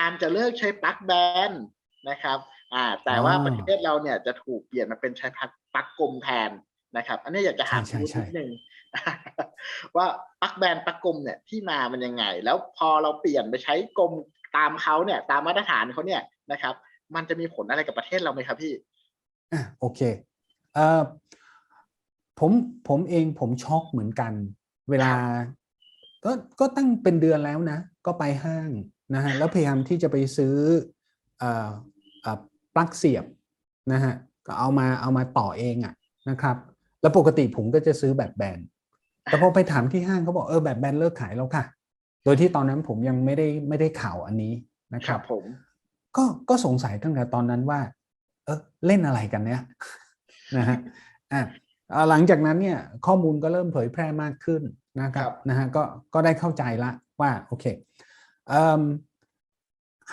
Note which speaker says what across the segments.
Speaker 1: การจะเลิกใช้ปลั๊กแบนนะครับอ่าแต่ว่าประเทศเราเนี่ยจะถูกเปลี่ยนมาเป็นใช้ปลั๊กปลั๊กกลมแทนนะครับ อันนี้อยากจะหา
Speaker 2: ใช่
Speaker 1: พูด
Speaker 2: ใช่
Speaker 1: นิดนึงว่าปลั๊กแบนปลั๊กกลมเนี่ยที่มามันยังไง แล้วพอเราเปลี่ยนไปใช้กลมตามเขาเนี่ย ตามมาตรฐานเขาเนี่ยนะครับ มันจะมีผลอะไรกับประเทศเราไหมครับพี่
Speaker 2: อะโอเคเอ่อผมผมเองผมช็อกเหมือนกัน เวลา ก็ก็ตั้งเป็นเดือนแล้วนะ ก็ไปห้าง นะฮะแล้วพยายามที่จะไปซื้อเอ่อเอ่อปลั๊กเสียบนะฮะก็เอามาเอามาต่อเองอะนะครับ แล้วปกติผมก็จะซื้อแบบแบนแต่พอไปถามที่ห้างเขาบอกเออแบบแบนเลิกขายแล้วค่ะ โดยที่ตอนนั้นผมยังไม่ได้ไม่ได้ข่าวอันนี้นะ
Speaker 1: ค
Speaker 2: ค
Speaker 1: รั
Speaker 2: รั
Speaker 1: บบผม
Speaker 2: ก็ก็สงสัยตั้งแต่ตอนนั้นว่า เออเล่นอะไรกันเนี่ยนะฮะอะเอ่อหลังจากนั้นเนี่ยข้อมูลก็เริ่มเผยแพร่มากขึ้นนะครับนะฮะก็ก็ได้เข้าใจละว่าโอเคเอิ่ม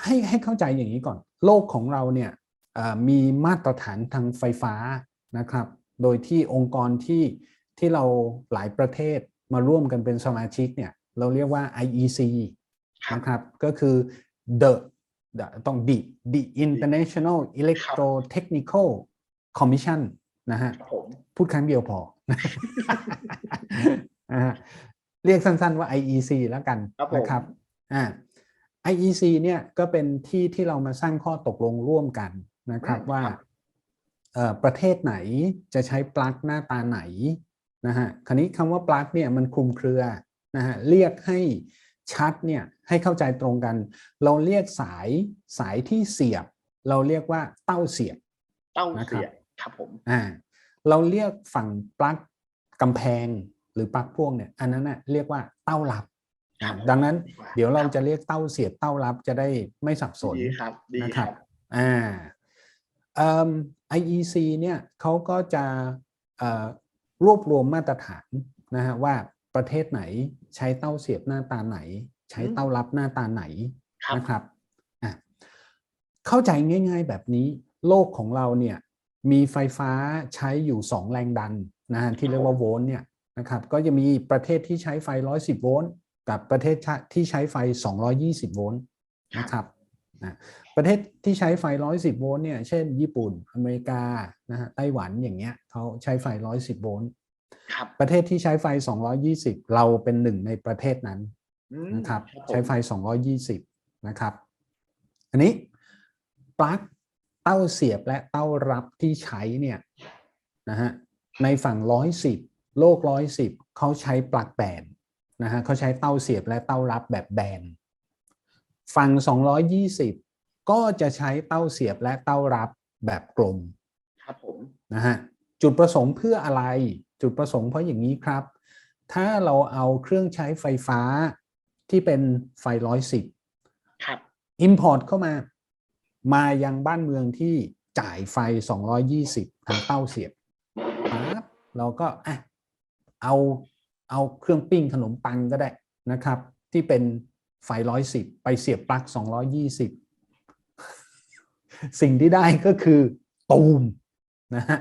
Speaker 2: ให้ให้เข้าใจอย่างนี้ก่อน โลกของเราเนี่ยเอ่อมีมาตรฐานทางไฟฟ้านะครับ โดยที่องค์กรที่ที่เราหลายประเทศมาร่วมกันเป็นสมาชิกเนี่ยเราเรียกว่า IEC
Speaker 1: ครับ
Speaker 2: นะครับก็คือ the the ต้อง the the International Electrotechnical Commission นะฮะ
Speaker 1: ครับผม
Speaker 2: พูดครั้งเดียวพอนะฮะเรียกสั้นๆว่า IEC แล้วกัน
Speaker 1: ครับผม
Speaker 2: นะครับอ่า IEC เนี่ยก็เป็นที่ที่เรามาสร้างข้อตกลงร่วมกันนะครับว่าเอ่อประเทศไหนจะใช้ปลั๊กหน้าตาไหนนะฮะคราวนี้คำว่าปลั๊กเนี่ยมันคลุมเครือนะฮะเรียกให้ชัดเนี่ยให้เข้าใจตรงกัน เราเรียกสายสายที่เสียบ เราเรียกว่าเต้าเสียบ
Speaker 1: เต้า
Speaker 2: นะครับ
Speaker 1: เสียบครับผม
Speaker 2: อ่าเราเรียกฝั่งปลั๊กกำแพงหรือปลั๊กพ่วงเนี่ยอันนั้นน่ะเรียกว่าเต้ารับ
Speaker 1: ครับ
Speaker 2: ดังนั้น
Speaker 1: ดีกว่า
Speaker 2: เดี๋ยวเราจะเรียกเต้าเสียบเต้ารับจะได้ไม่สับสน
Speaker 1: ดีครับดี
Speaker 2: นะ
Speaker 1: ค
Speaker 2: ค
Speaker 1: รั
Speaker 2: รับบอ่าเอิ่ม IEC เนี่ยเขาก็จะเอ่อรวบรวมมาตรฐานนะฮะว่าประเทศไหนใช้เต้าเสียบหน้าตาไหน ใช้เต้ารับหน้าตาไหน
Speaker 1: ครับ
Speaker 2: นะครับอะเข้าใจง่าย ๆ แบบนี้โลกของเราเนี่ยมีไฟฟ้าใช้อยู่ 2 แรงดันนะฮะที่เรียกว่าโวลต์เนี่ยนะครับก็จะมีประเทศที่ใช้ไฟ 110 โวลต์ กับประเทศที่ใช้ไฟ 220 โวลต์นะครับนะประเทศที่ใช้ไฟ 110 โวลต์เนี่ย เช่น ญี่ปุ่น อเมริกา นะฮะ ไต้หวันอย่างเงี้ยเขาใช้ไฟ 110 โวลต์
Speaker 1: ครับ
Speaker 2: ประเทศที่ใช้ไฟ 220 เราเป็นหนึ่งในประเทศนั้น
Speaker 1: อืม
Speaker 2: นะครับ
Speaker 1: ผม
Speaker 2: ใช้ไฟ 220 นะครับ อันนี้ปลั๊กเต้าเสียบและเต้ารับที่ใช้เนี่ยนะฮะ ในฝั่ง 110 โลก 110 เขาใช้ปลั๊กแบน นะฮะเขาใช้เต้าเสียบและเต้ารับแบบแบนฝั่ง 220 ก็จะใช้เต้าเสียบและเต้ารับแบบกลม
Speaker 1: ครับผม
Speaker 2: นะฮะจุดประสงค์เพื่ออะไร จุดประสงค์เพราะอย่างนี้ครับ ถ้าเราเอาเครื่องใช้ไฟฟ้าที่เป็นไฟร้อยสิบ
Speaker 1: ครับ
Speaker 2: Import เข้ามา มายังบ้านเมืองที่จ่ายไฟ 220ทางเต้าเสียบปั๊บเราก็อะเอา เอาเครื่องปิ้งขนมปังก็ได้นะครับ ที่เป็นไฟ110ไปเสียบปลั๊ก220สิ่งที่ได้ก็คือตูมนะฮะ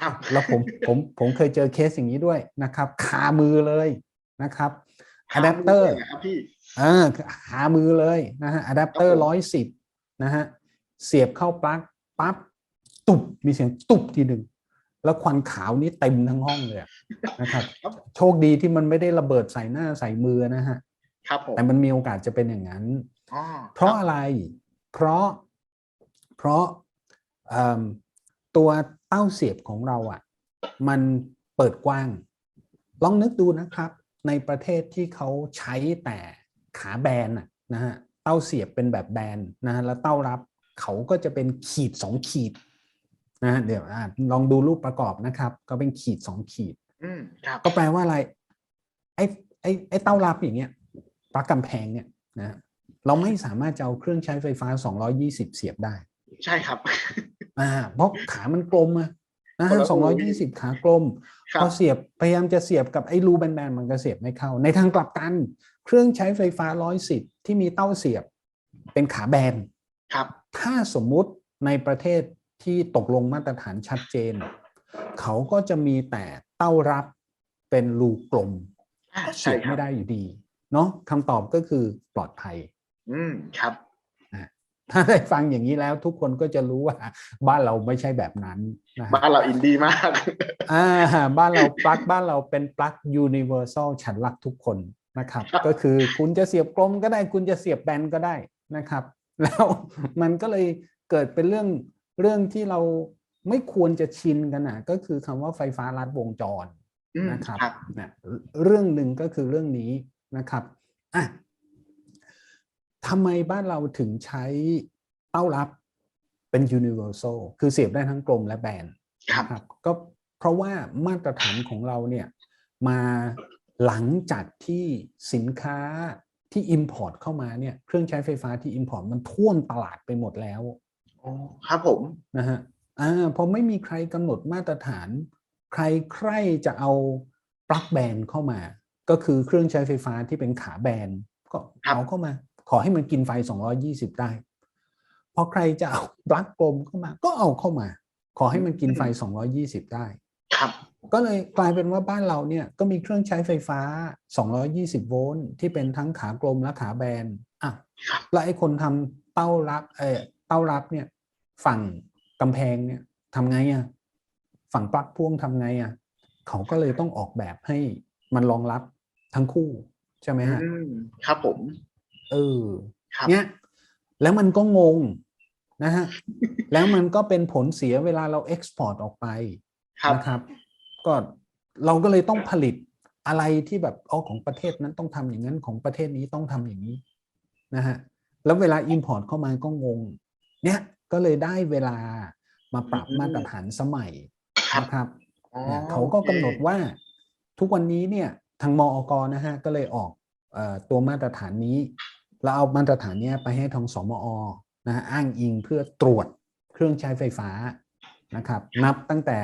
Speaker 1: ครับ
Speaker 2: แล้วผมผมผมเคยเจอเคสอย่างนี้ด้วยนะครับคามือเลยนะครับอะแดปเตอร์
Speaker 1: ครับพี่
Speaker 2: เออหามือเลยนะฮะอะแดปเตอ
Speaker 1: ครั
Speaker 2: ร์
Speaker 1: บผม
Speaker 2: ร้อยสิบนะฮะเสียบเข้าปลั๊กปั๊บตุบมีเสียงตุบทีหนึ่ง แล้วควันขาวนี่เต็มทั้งห้องเลยอะนะครับ
Speaker 1: ครับ
Speaker 2: โชคดีที่มันไม่ได้ระเบิดใส่หน้าใส่มือนะฮะ
Speaker 1: ครับผม
Speaker 2: แต่มันมีโอกาสจะเป็นอย่างนั้น
Speaker 1: อ๋อ
Speaker 2: เพราะอะไร เพราะเพราะเอิ่มตัวเต้าเสียบของเราอะ มันเปิดกว้าง ลองนึกดูนะครับ ในประเทศที่เขาใช้แต่ขาแบนน่ะนะฮะเต้าเสียบเป็นแบบแบนนะฮะแล้วเต้ารับเขาก็จะเป็นขีดสองขีด นะฮะเดี๋ยวอะลองดูรูปประกอบนะครับ ก็เป็นขีดสองขีด
Speaker 1: อืมครับ
Speaker 2: ก็แปลว่าอะไร ไอ้ไอ้ไอ้เต้ารับอย่างเงี้ยปลั๊กกำแพงเนี่ยนะเราไม่สามารถจะเอาเครื่องใช้ไฟฟ้า 220 เสียบได้
Speaker 1: ใช่ครับ
Speaker 2: อ่าเพราะขามันกลมอะนะ
Speaker 1: คน
Speaker 2: ฮะ
Speaker 1: ละรู
Speaker 2: 220ขากลม
Speaker 1: ครับ
Speaker 2: พอเสียบพยายามจะเสียบกับไอ้รูแบนๆมันก็เสียบไม่เข้า ในทางกลับกัน เครื่องใช้ไฟฟ้า110ที่มีเต้าเสียบ เป็นขาแบน
Speaker 1: ครับ
Speaker 2: ถ้าสมมุติในประเทศ ที่ตกลงมาตรฐานชัดเจน เขาก็จะมีแต่เต้ารับเป็นรูกลม
Speaker 1: อ่า
Speaker 2: ก็เสี
Speaker 1: ใช่
Speaker 2: ยบ
Speaker 1: ครั
Speaker 2: ไม่
Speaker 1: บ
Speaker 2: ได้อยู่ดี เนาะคำตอบก็คือปลอดภัย
Speaker 1: อืมครับ
Speaker 2: ถ้าได้ฟังอย่างนี้แล้วทุกคนก็จะรู้ว่า บ้านเราไม่ใช่แบบนั้นนะฮะ
Speaker 1: บ้านเราอินดี้มาก
Speaker 2: อ่าบ้านเราปลั๊กบ้านเราเป็นปลั๊ก universal ฉันรักทุกคนนะครับ
Speaker 1: ครับ
Speaker 2: ก็คือคุณจะเสียบกลมก็ได้คุณจะเสียบแบนก็ได้นะครับ แล้วมันก็เลยเกิดเป็นเรื่อง เรื่องที่เราไม่ควรจะชินกันนะก็คือคำว่าไฟฟ้าลัดวงจร
Speaker 1: อืม
Speaker 2: นะครับ
Speaker 1: ครับ
Speaker 2: นะเรื่องหนึ่งก็คือเรื่องนี้นะครับอะทำไมบ้านเราถึงใช้เต้ารับเป็น universal คือเสียบได้ทั้งกลมและแบน
Speaker 1: ครับ
Speaker 2: ครับก็เพราะว่ามาตรฐานของเราเนี่ยมาหลังจากที่สินค้าที่ Import เข้ามาเนี่ยเครื่องใช้ไฟฟ้าที่ Import มันท่วมตลาดไปหมดแล้ว
Speaker 1: อ๋อ ครับผม
Speaker 2: นะฮะอ่าพอไม่มีใครกำหนดมาตรฐาน ใครใครจะเอาปลั๊กแบนเข้ามา ก็คือเครื่องใช้ไฟฟ้าที่เป็นขาแบนก็
Speaker 1: ครับ
Speaker 2: เอาเข้ามา ขอให้มันกินไฟ 220 ได้พอใครจะเอาปลั๊กกลมเข้ามา ก็เอาเข้ามา ขอให้มันกินไฟ 220 ได้
Speaker 1: ครับ
Speaker 2: ก็เลยกลายเป็นว่าบ้านเราเนี่ยก็มีเครื่องใช้ไฟฟ้า 220 โวลต์ที่เป็นทั้งขากลมและขาแบนอะ
Speaker 1: ครับ
Speaker 2: แล้วไอ้คนทำเต้ารับเออเต้ารับเนี่ย ฝั่งกำแพงเนี่ยทำไงอะฝั่งปลั๊กพ่วงทำไงอะเขาก็เลยต้องออกแบบให้มันรองรับทั้งคู่ใช่ไหมฮะ
Speaker 1: อืมครับผม
Speaker 2: เออ
Speaker 1: ครับ
Speaker 2: เนี่ยแล้วมันก็งงนะฮะแล้วมันก็เป็นผลเสียเวลาเราเอ็กซ์พอร์ตออกไป
Speaker 1: ครับ
Speaker 2: นะครับ ก็เราก็เลยต้องผลิตอะไรที่แบบอ๋อของประเทศนั้นต้องทำอย่างนั้นของประเทศนี้ต้องทำอย่างนี้นะฮะแล้วเวลา Import เข้ามาก็งง เนี่ย ก็เลยได้เวลามาปรับ
Speaker 1: อืม
Speaker 2: มาตรฐานสมัย
Speaker 1: ครับ
Speaker 2: นะครับ
Speaker 1: อ๋อ
Speaker 2: นะเขาก็กำหนดว่าทุกวันนี้เนี่ยทางมอกนะฮะก็เลยออกเออตัวมาตรฐานนี้แล้วเอามาตรฐานเนี้ยไปให้ทางสมอนะฮะอ้างอิงเพื่อตรวจเครื่องใช้ไฟฟ้านะครับ นับตั้งแต่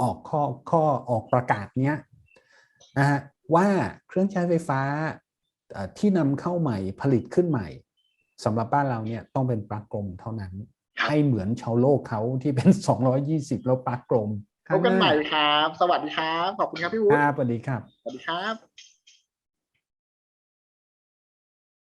Speaker 2: ออกข้อข้อออกประกาศเนี้ยนะฮะว่าเครื่องใช้ไฟฟ้าเอ่อที่นำเข้าใหม่ผลิตขึ้นใหม่ สำหรับบ้านเราเนี่ยต้องเป็นปลั๊กกลมเท่านั้น
Speaker 1: ครับ
Speaker 2: ให้เหมือนชาวโลกเขาที่เป็น 220 แล้วปลั๊กกลม
Speaker 1: พบกันใหม่ครับ สวัสดีครับ ขอบคุณครับพี่วุ
Speaker 2: ค
Speaker 1: ฒิ
Speaker 2: รับสวัสดีครับ
Speaker 1: สวัสดีครับ